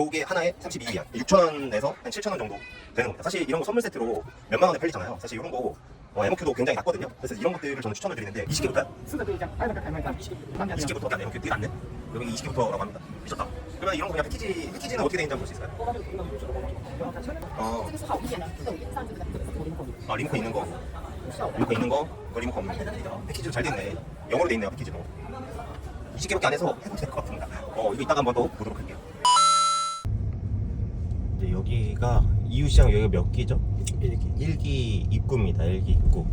요게 하나에 32위안. 6천원에서 한 7천원 정도 되는 겁니다. 사실 이런 거 선물 세트로 몇만 원에 팔리잖아요. 사실 이런 거 어, MOQ도 굉장히 낮거든요. 그래서 이런 것들을 저는 추천을 드리는데 20개부터요? 20개부터 안 MOQ 되게 낮네? 여기 20개부터라고 합니다. 미쳤다. 그러면 이런 거 그냥 패키지 패키지는 어떻게 되는지 한번 볼 수 있을까요? 어. 아 리모컨 있는 거? 리모컨 있는 거? 이거 리모컨. 없는 거 패키지도 잘 돼있네. 영어로 돼있네요 패키지도. 20개밖에 안 해서 해도 될 것 같습니다. 어 이거 이따가 한번 더 보도록 할게요. 이제 여기가 이유시장 여기가 몇 기죠? 1기 1기 입구입니다 1기 입구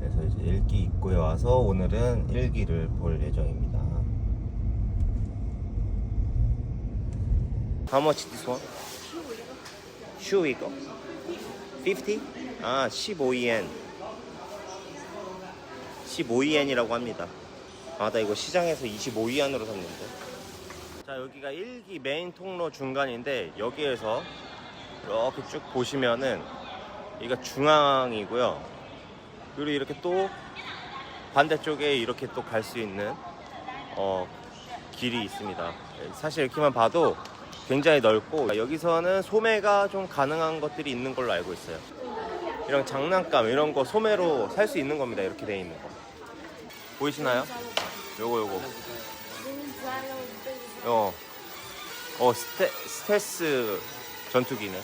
그래서 이제 1기 입구에 와서 오늘은 1기를 볼 예정입니다 How much this one? shoe 이거? 50? 아 15yen 15이엔이라고 합니다 아 나 이거 시장에서 25이엔으로 샀는데 자 여기가 1기 메인 통로 중간인데 여기에서 이렇게 쭉 보시면은 여기가 중앙이고요. 그리고 이렇게 또 반대쪽에 이렇게 또 갈 수 있는 어, 길이 있습니다. 사실 이렇게만 봐도 굉장히 넓고 여기서는 소매가 좀 가능한 것들이 있는 걸로 알고 있어요. 이런 장난감 이런 거 소매로 살 수 있는 겁니다. 이렇게 돼 있는 거. 보이시나요? 요거 요거 어, 어 스테, 스텔스 전투기네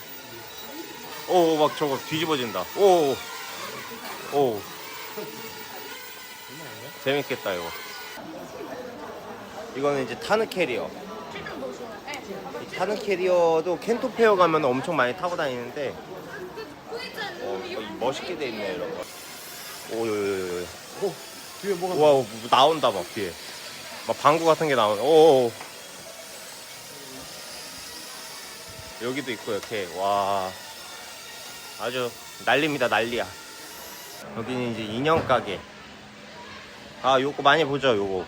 오 막 저거 뒤집어진다 오오 오. 재밌겠다 이거 이거는 이제 타는 캐리어 이 타는 캐리어도 켄토 페어 가면 엄청 많이 타고 다니는데 어, 이거 멋있게 돼 있네 이런 거. 오, 요, 요, 요. 뒤에 뭐가 와, 뭐 나온다 막 뒤에. 막 방구 같은 게 나오네. 오, 오. 여기도 있고 이렇게 와 아주 난리입니다 난리야. 여기는 이제 인형 가게. 아, 요거 많이 보죠, 요거.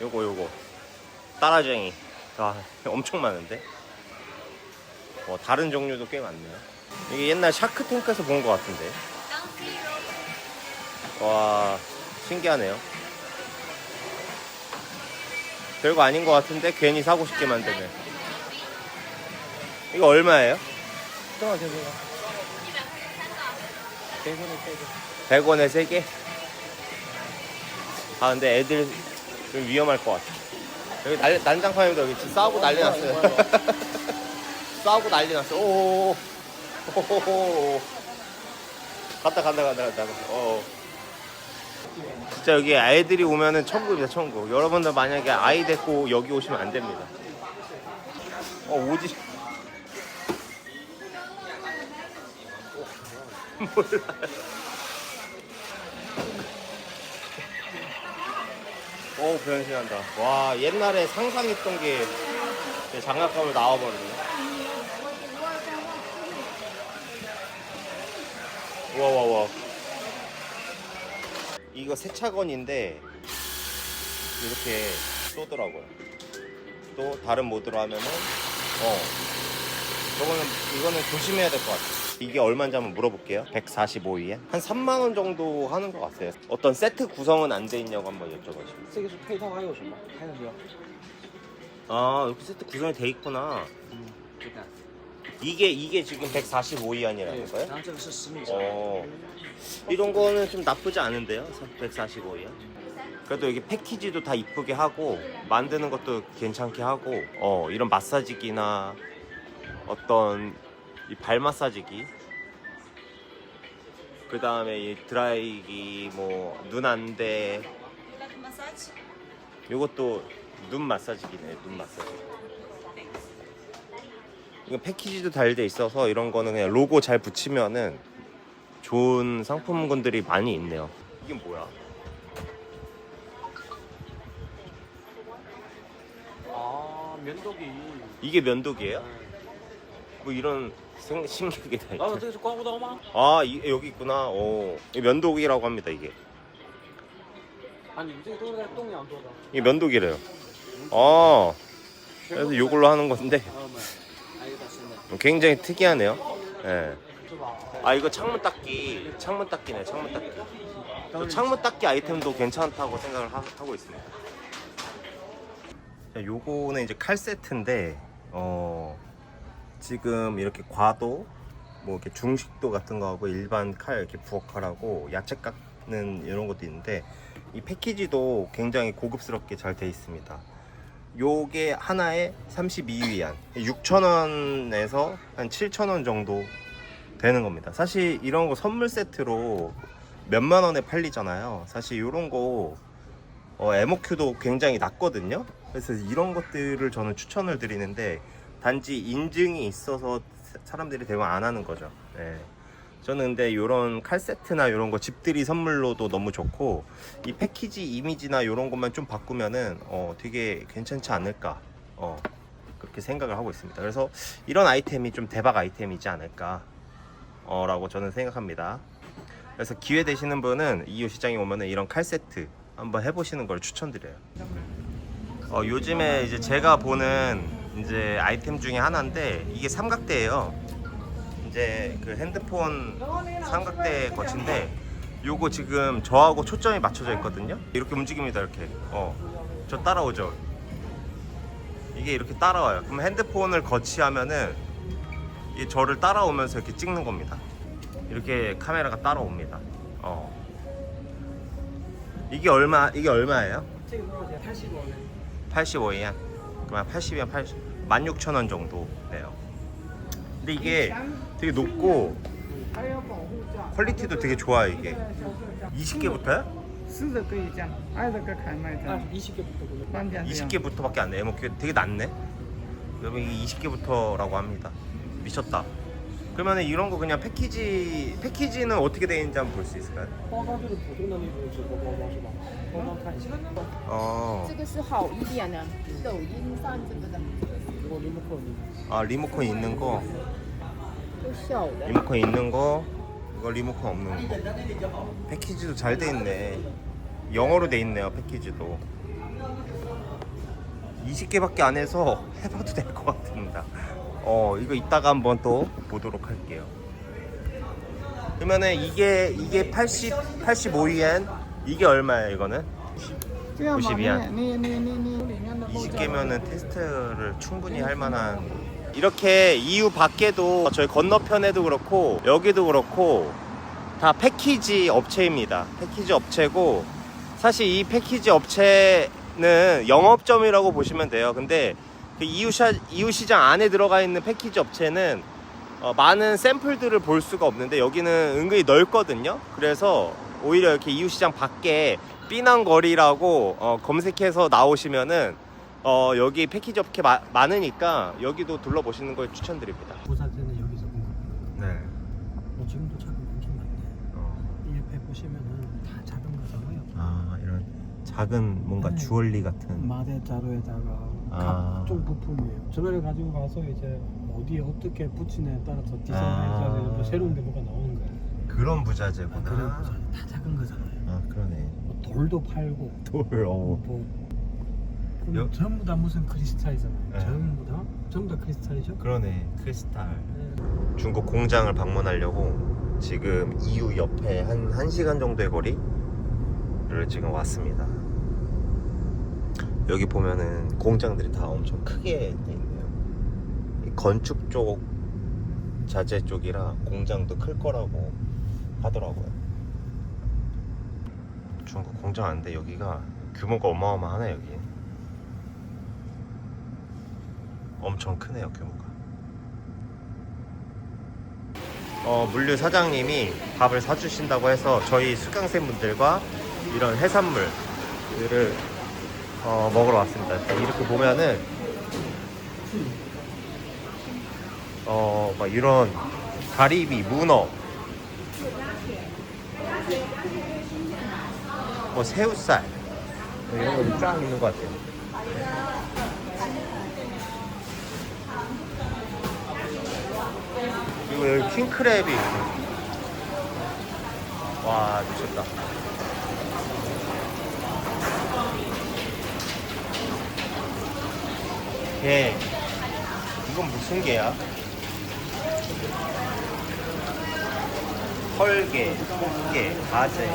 요거 요거. 따라쟁이. 아, 엄청 많은데. 어, 다른 종류도 꽤 많네요. 이게 옛날 샤크탱크에서 본 것 같은데. 와, 신기하네요. 별거 아닌 것 같은데 괜히 사고 싶게 만드네. 이거 얼마예요? 100원에 3개. 100원에 3개? 아, 근데 애들 좀 위험할 것 같아. 여기 난리, 난장판입니다. 여기 지금 싸우고 난리 났어요. 싸우고 난리 났어. 오오오. 오오오. 갔다, 간다, 간다, 간다. 어 진짜 여기 애들이 오면은 천국입니다, 천국. 여러분들 만약에 아이 데리고 여기 오시면 안 됩니다. 어, 오지. 오 변신한다. 와 옛날에 상상했던 게 장난감으로 나와버리네. 와 와 와. 이거 세차건인데 이렇게 쏘더라고요. 또 다른 모드로 하면은 어 저거는 이거는 조심해야 될 것 같아. 이게 얼마인지 한번 물어볼게요. 145위에 한 3만 원 정도 하는 것 같아요. 어떤 세트 구성은 안 돼 있냐고 한번 여쭤보시죠. 这个是配套还有什么？还有什么？ 아 이렇게 세트 구성이 돼 있구나. 这个。 이게 이게 지금 145위안이라는 对， 거예요? 然后这个是十米长。 어 이런 거는 좀 나쁘지 않은데요? 145위안. 그래도 여기 패키지도 다 이쁘게 하고 만드는 것도 괜찮게 하고 어 이런 마사지기나 어떤 이 발 마사지기 그 다음에 이 드라이기 뭐 눈 안대 이것도 눈 마사지기네 눈 마사지 이거 패키지도 잘 돼 있어서 이런 거는 그냥 로고 잘 붙이면은 좋은 상품군들이 많이 있네요 이게 뭐야? 아 면도기. 이게 면도기예요? 뭐 이런 생- 신기하게 다 있죠. 아, 어떻게 하고 나오마? 아 이, 여기 있구나. 어 면도기라고 합니다 이게. 아니, 이제 돌아갈 똥이 안 돌아. 이게 면도기래요. 아 그래서 이걸로 하는 건데 아, 네. 굉장히 특이하네요. 예. 아 이거 창문 닦기 창문 닦기네 창문 닦기. 저 창문 닦기 아이템도 괜찮다고 생각을 하, 고 있습니다. 자, 요거는 이제 칼 세트인데 어 지금 이렇게 과도 뭐 이렇게 중식도 같은 거하고 일반 칼 이렇게 부엌칼하고 야채 깎는 이런 것도 있는데 이 패키지도 굉장히 고급스럽게 잘 돼 있습니다. 요게 하나에 32위안 6,000원에서 한 7,000원 정도 되는 겁니다. 사실 이런 거 선물 세트로 몇만 원에 팔리잖아요. 사실 이런 거 어, MOQ도 굉장히 낮거든요. 그래서 이런 것들을 저는 추천을 드리는데 단지 인증이 있어서 사람들이 대부분 안 하는 거죠. 예. 저는 근데 이런 칼 세트나 이런 거 집들이 선물로도 너무 좋고 이 패키지 이미지나 이런 것만 좀 바꾸면은 어, 되게 괜찮지 않을까 어, 그렇게 생각을 하고 있습니다. 그래서 이런 아이템이 좀 대박 아이템이지 않을까 어, 라고 저는 생각합니다. 그래서 기회 되시는 분은 이유 시장에 오면은 이런 칼 세트 한번 해보시는 걸 추천드려요. 어, 요즘에 이제 제가 보는 이제 아이템 중에 하나인데 이게 삼각대예요. 이제 그 핸드폰 삼각대 거친데 요거 지금 저하고 초점이 맞춰져 있거든요. 이렇게 움직입니다. 이렇게. 어. 저 따라오죠. 이게 이렇게 따라와요. 그럼 핸드폰을 거치하면은 이 저를 따라오면서 이렇게 찍는 겁니다. 이렇게 카메라가 따라옵니다. 어. 이게 얼마 이게 얼마예요? 85원. 85원. 80이면 80 16,000원 정도 네요. 근데 이게 되게 높고 还要保护价， 퀄리티도 되게 좋아 이게. 20개부터야? 湿的可以降，爱的个开卖啊的，，一起给不给？半天这样。 20개부터밖에 안 돼. 뭐 되게 낮네. 여러분 이게 20개부터라고 합니다. 미쳤다. 그러면 이런 거 그냥 패키지 패키지는 어떻게 돼 있는지 한번 볼 수 있을까요? 包装就是普通的那种纸盒包装是吧？包装看一下。 어. 这个是好一点的，抖音上这个的，如果 remote 你 아 리모컨 있는 거, 都小的。 리모컨 있는 거, 이거 리모컨 없는 거. 패키지도 잘 돼 있네. 영어로 돼 있네요 패키지도. 20개밖에 안 해서 해봐도 될 것 같습니다. 어 이거 이따가 한번 또 보도록 할게요. 그러면은 이게 이게 80 85위엔? 이게 얼마야 이거는? 92위엔. 20개면은 테스트를 충분히 할 만한. 이렇게 EU 밖에도 저희 건너편에도 그렇고 여기도 그렇고 다 패키지 업체입니다. 패키지 업체고 사실 이 패키지 업체는 영업점이라고 보시면 돼요. 근데 그 이유, 시, 이유 시장 안에 들어가 있는 패키지 업체는 어, 많은 샘플들을 볼 수가 없는데 여기는 은근히 넓거든요. 그래서 오히려 이렇게 이유 시장 밖에 삐난거리라고 어, 검색해서 나오시면은 어, 여기 패키지 업체 마- 많으니까 여기도 둘러보시는 걸 추천드립니다. 부사제는 여기서 본 거. 네. 뭐 지금도 차가 엄청 많네. 이 옆에 보시면은 다 작은 거잖아요. 아 이런 작은 뭔가 네. 주얼리 같은 마대 자루에다가 아. 각종 부품이에요. 저거를 가지고 가서 이제 어디에 어떻게 붙이냐에 따라서 아. 디자인해서 뭐 새로운 게 뭐가 나오는 거예요. 그런 부자재구나. 그런 거잖아요. 다 작은 거잖아요. 아 그러네. 뭐 돌도 팔고 돌 어. 뭐 그럼 여- 전부 다 무슨 크리스탈이잖아요. 네. 전부 다 전부 다 크리스탈이죠. 그러네 크리스탈. 네. 중국 공장을 방문하려고 지금 이유 옆에 한 1시간 정도의 거리를 지금 왔습니다. 여기 보면은 공장들이 다 엄청 크게 돼 있네요. 이 건축 쪽 자재 쪽이라 공장도 클 거라고 하더라고요. 중국 공장 아닌데 여기가 규모가 어마어마하네 여기. 엄청 크네요 규모가. 어, 물류 사장님이 밥을 사주신다고 해서 저희 수강생 분들과 이런 해산물들을 어, 먹으러 왔습니다. 이렇게 보면은 어, 막 이런 가리비, 문어, 뭐 새우살 이런 것도 쫙 있는 것 같아요. 그리고 여기 킹크랩이. 와 미쳤다 게 이건 무슨 게야? 헐게, 꽃게, 가재